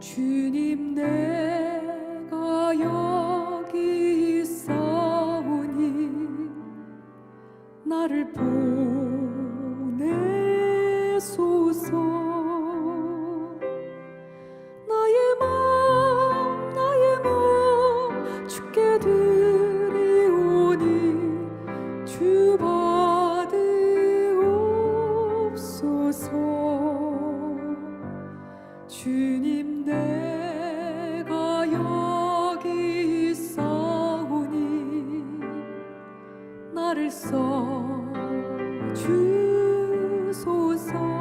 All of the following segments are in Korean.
주님 내가 여기 있사오니 나를 보내소서 나를 써 주소서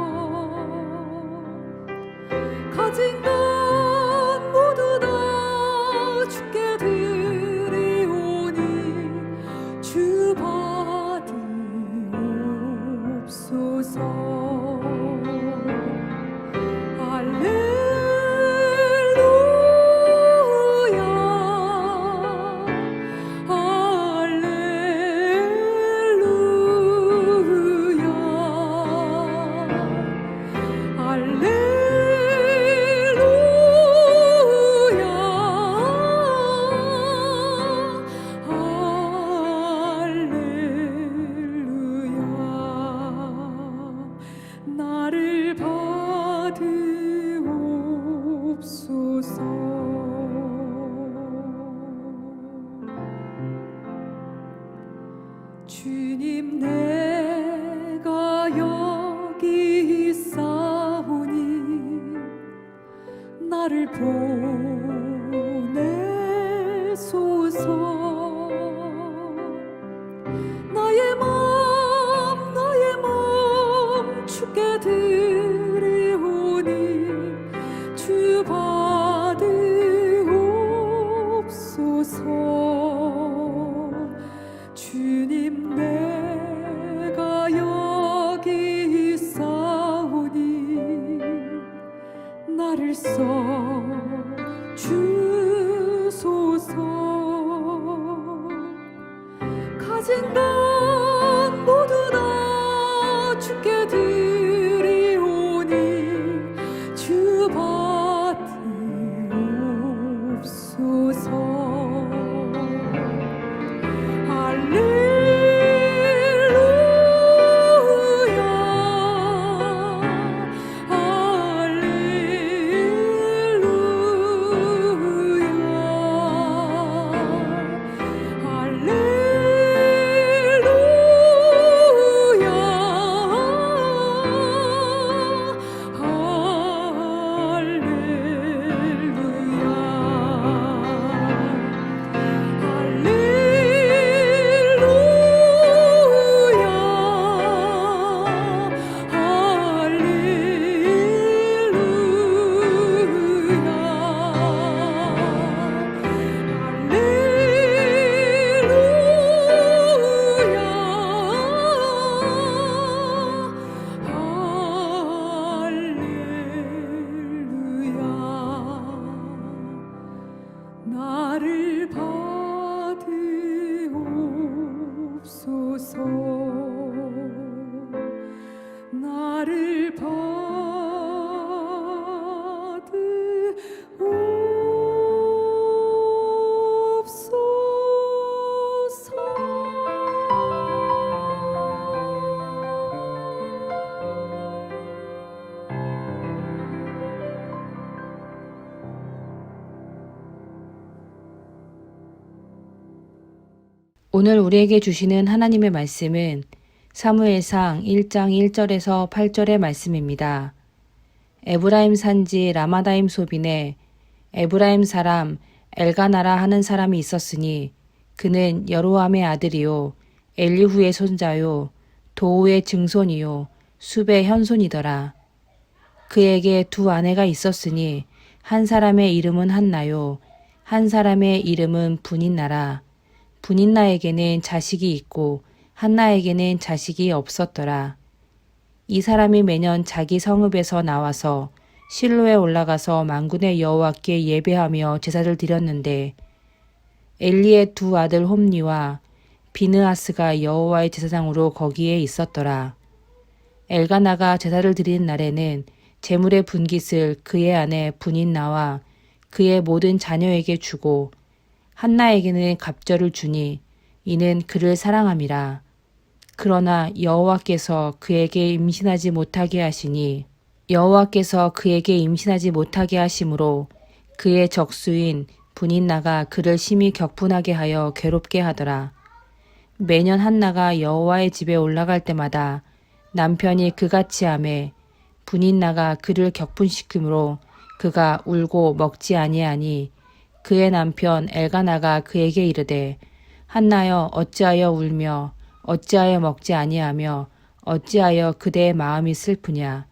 오늘 우리에게 주시는 하나님의 말씀은 사무엘상 1장 1절에서 8절의 말씀입니다. 에브라임 산지 라마다임 소빈에 에브라임 사람 엘가나라 하는 사람이 있었으니 그는 여로함의 아들이요 엘리후의 손자요 도우의 증손이요 숲의 현손이더라. 그에게 두 아내가 있었으니 한 사람의 이름은 한나요 한 사람의 이름은 분인나라. 분인나에게는 자식이 있고 한나에게는 자식이 없었더라. 이 사람이 매년 자기 성읍에서 나와서 실로에 올라가서 만군의 여호와께 예배하며 제사를 드렸는데 엘리의 두 아들 홈니와 비느하스가 여호와의 제사장으로 거기에 있었더라. 엘가나가 제사를 드리는 날에는 제물의 분깃을 그의 아내 분인나와 그의 모든 자녀에게 주고 한나에게는 갑절을 주니 이는 그를 사랑함이라. 그러나 여호와께서 그에게 임신하지 못하게 하시니 여호와께서 그에게 임신하지 못하게 하심으로 그의 적수인 분인나가 그를 심히 격분하게 하여 괴롭게 하더라. 매년 한나가 여호와의 집에 올라갈 때마다 남편이 그같이 하매 분인나가 그를 격분시키므로 그가 울고 먹지 아니하니 그의 남편 엘가나가 그에게 이르되 한나여 어찌하여 울며 어찌하여 먹지 아니하며 어찌하여 그대의 마음이 슬프냐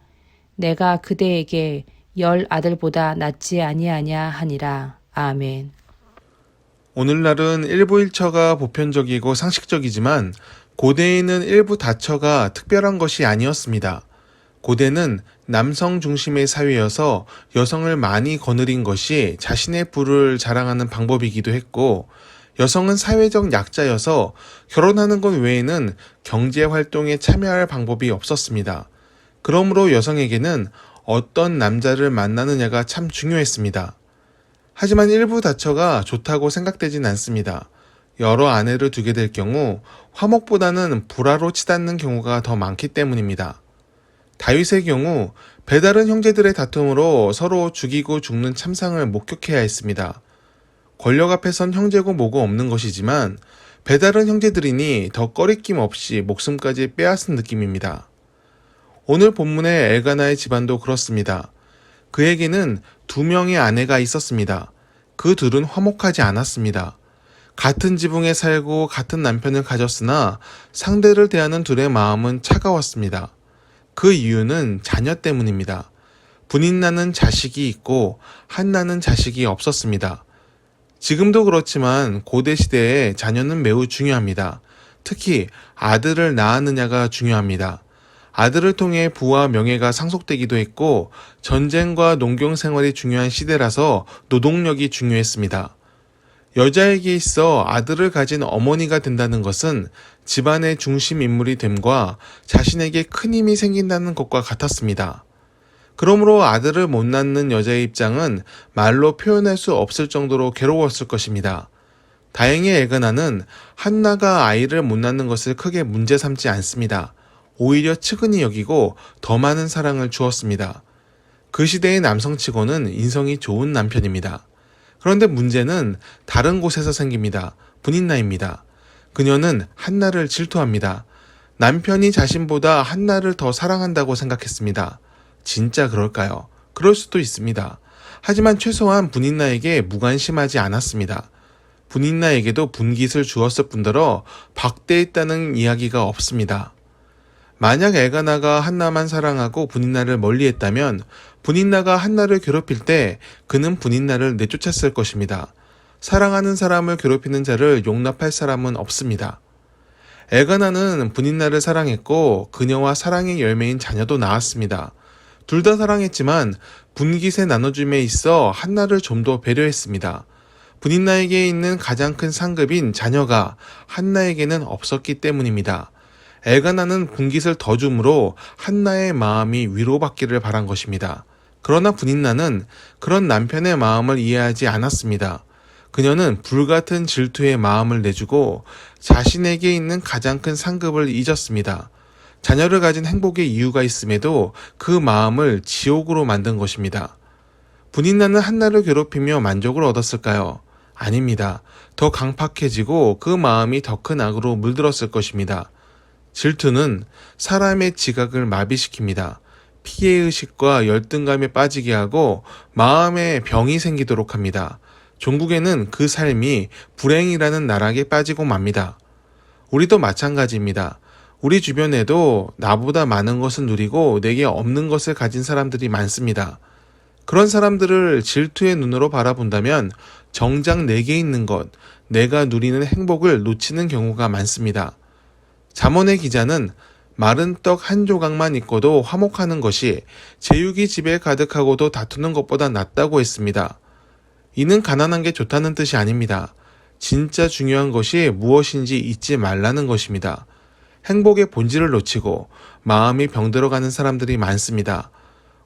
내가 그대에게 열 아들보다 낫지 아니하냐 하니라 아멘. 오늘날은 일부 일처가 보편적이고 상식적이지만 고대에는 일부 다처가 특별한 것이 아니었습니다. 고대는 남성 중심의 사회여서 여성을 많이 거느린 것이 자신의 부를 자랑하는 방법이기도 했고 여성은 사회적 약자여서 결혼하는 것 외에는 경제 활동에 참여할 방법이 없었습니다. 그러므로 여성에게는 어떤 남자를 만나느냐가 참 중요했습니다. 하지만 일부 다처가 좋다고 생각되진 않습니다. 여러 아내를 두게 될 경우 화목보다는 불화로 치닫는 경우가 더 많기 때문입니다. 다윗의 경우 배다른 형제들의 다툼으로 서로 죽이고 죽는 참상을 목격해야 했습니다. 권력 앞에선 형제고 뭐고 없는 것이지만 배다른 형제들이니 더 꺼리낌 없이 목숨까지 빼앗은 느낌입니다. 오늘 본문의 엘가나의 집안도 그렇습니다. 그에게는 두 명의 아내가 있었습니다. 그 둘은 화목하지 않았습니다. 같은 지붕에 살고 같은 남편을 가졌으나 상대를 대하는 둘의 마음은 차가웠습니다. 그 이유는 자녀 때문입니다. 분인나는 자식이 있고 한나는 자식이 없었습니다. 지금도 그렇지만 고대 시대에 자녀는 매우 중요합니다. 특히 아들을 낳았느냐가 중요합니다. 아들을 통해 부와 명예가 상속되기도 했고 전쟁과 농경 생활이 중요한 시대라서 노동력이 중요했습니다. 여자에게 있어 아들을 가진 어머니가 된다는 것은 집안의 중심 인물이 됨과 자신에게 큰 힘이 생긴다는 것과 같았습니다. 그러므로 아들을 못 낳는 여자의 입장은 말로 표현할 수 없을 정도로 괴로웠을 것입니다. 다행히 엘가나는 한나가 아이를 못 낳는 것을 크게 문제 삼지 않습니다. 오히려 측은히 여기고 더 많은 사랑을 주었습니다. 그 시대의 남성치고는 인성이 좋은 남편입니다. 그런데 문제는 다른 곳에서 생깁니다. 분인나입니다. 그녀는 한나를 질투합니다. 남편이 자신보다 한나를 더 사랑한다고 생각했습니다. 진짜 그럴까요? 그럴 수도 있습니다. 하지만 최소한 분인나에게 무관심하지 않았습니다. 분인나에게도 분깃을 주었을 뿐더러 박대했다는 이야기가 없습니다. 만약 엘가나가 한나만 사랑하고 분인나를 멀리했다면 분인나가 한나를 괴롭힐 때 그는 분인나를 내쫓았을 것입니다. 사랑하는 사람을 괴롭히는 자를 용납할 사람은 없습니다. 엘가나는 분인나를 사랑했고 그녀와 사랑의 열매인 자녀도 낳았습니다. 둘 다 사랑했지만 분깃의 나눠줌에 있어 한나를 좀 더 배려했습니다. 분인나에게 있는 가장 큰 상급인 자녀가 한나에게는 없었기 때문입니다. 엘가나는 분깃을 더 줌으로 한나의 마음이 위로받기를 바란 것입니다. 그러나 분인나는 그런 남편의 마음을 이해하지 않았습니다. 그녀는 불같은 질투의 마음을 내주고 자신에게 있는 가장 큰 상급을 잊었습니다. 자녀를 가진 행복의 이유가 있음에도 그 마음을 지옥으로 만든 것입니다. 분인나는 한나를 괴롭히며 만족을 얻었을까요? 아닙니다. 더 강팍해지고 그 마음이 더 큰 악으로 물들었을 것입니다. 질투는 사람의 지각을 마비시킵니다. 피해의식과 열등감에 빠지게 하고 마음에 병이 생기도록 합니다. 종국에는 그 삶이 불행이라는 나락에 빠지고 맙니다. 우리도 마찬가지입니다. 우리 주변에도 나보다 많은 것을 누리고 내게 없는 것을 가진 사람들이 많습니다. 그런 사람들을 질투의 눈으로 바라본다면 정작 내게 있는 것, 내가 누리는 행복을 놓치는 경우가 많습니다. 잠언의 기자는 마른 떡 한 조각만 있고도 화목하는 것이 제육이 집에 가득하고도 다투는 것보다 낫다고 했습니다. 이는 가난한 게 좋다는 뜻이 아닙니다. 진짜 중요한 것이 무엇인지 잊지 말라는 것입니다. 행복의 본질을 놓치고 마음이 병들어가는 사람들이 많습니다.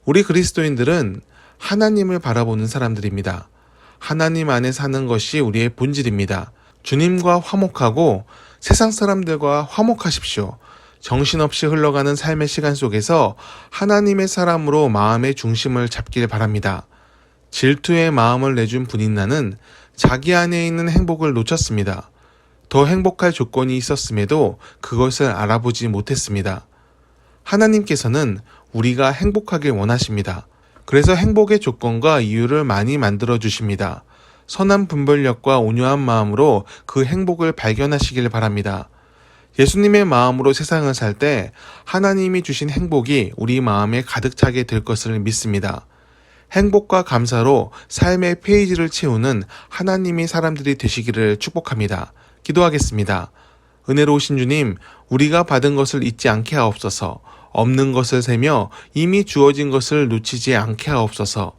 우리 그리스도인들은 하나님을 바라보는 사람들입니다. 하나님 안에 사는 것이 우리의 본질입니다. 주님과 화목하고 세상 사람들과 화목하십시오. 정신없이 흘러가는 삶의 시간 속에서 하나님의 사람으로 마음의 중심을 잡길 바랍니다. 질투의 마음을 내준 분인 나는 자기 안에 있는 행복을 놓쳤습니다. 더 행복할 조건이 있었음에도 그것을 알아보지 못했습니다. 하나님께서는 우리가 행복하길 원하십니다. 그래서 행복의 조건과 이유를 많이 만들어 주십니다. 선한 분별력과 온유한 마음으로 그 행복을 발견하시길 바랍니다. 예수님의 마음으로 세상을 살 때 하나님이 주신 행복이 우리 마음에 가득 차게 될 것을 믿습니다. 행복과 감사로 삶의 페이지를 채우는 하나님이 사람들이 되시기를 축복합니다. 기도하겠습니다. 은혜로우신 주님, 우리가 받은 것을 잊지 않게 하옵소서, 없는 것을 세며 이미 주어진 것을 놓치지 않게 하옵소서,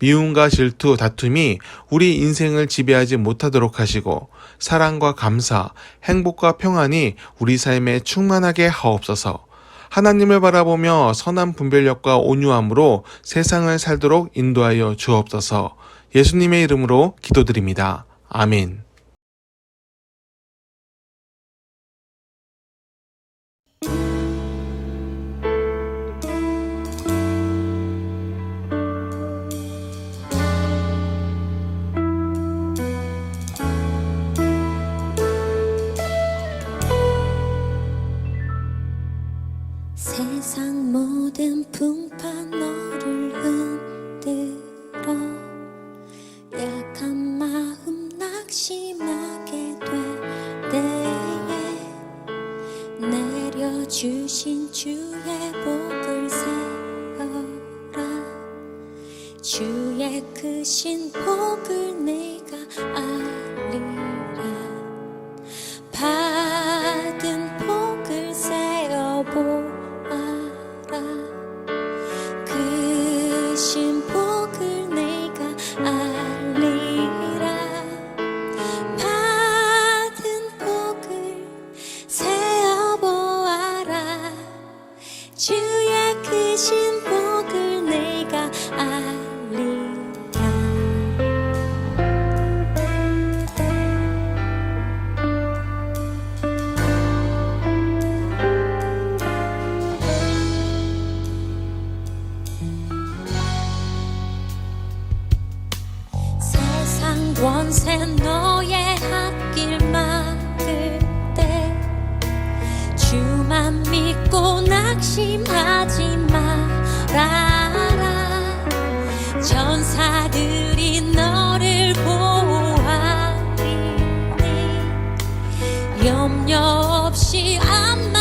미움과 질투, 다툼이 우리 인생을 지배하지 못하도록 하시고, 사랑과 감사, 행복과 평안이 우리 삶에 충만하게 하옵소서, 하나님을 바라보며 선한 분별력과 온유함으로 세상을 살도록 인도하여 주옵소서, 예수님의 이름으로 기도드립니다. 아멘. 모든 풍파 너를 흔 염려 없이 안녕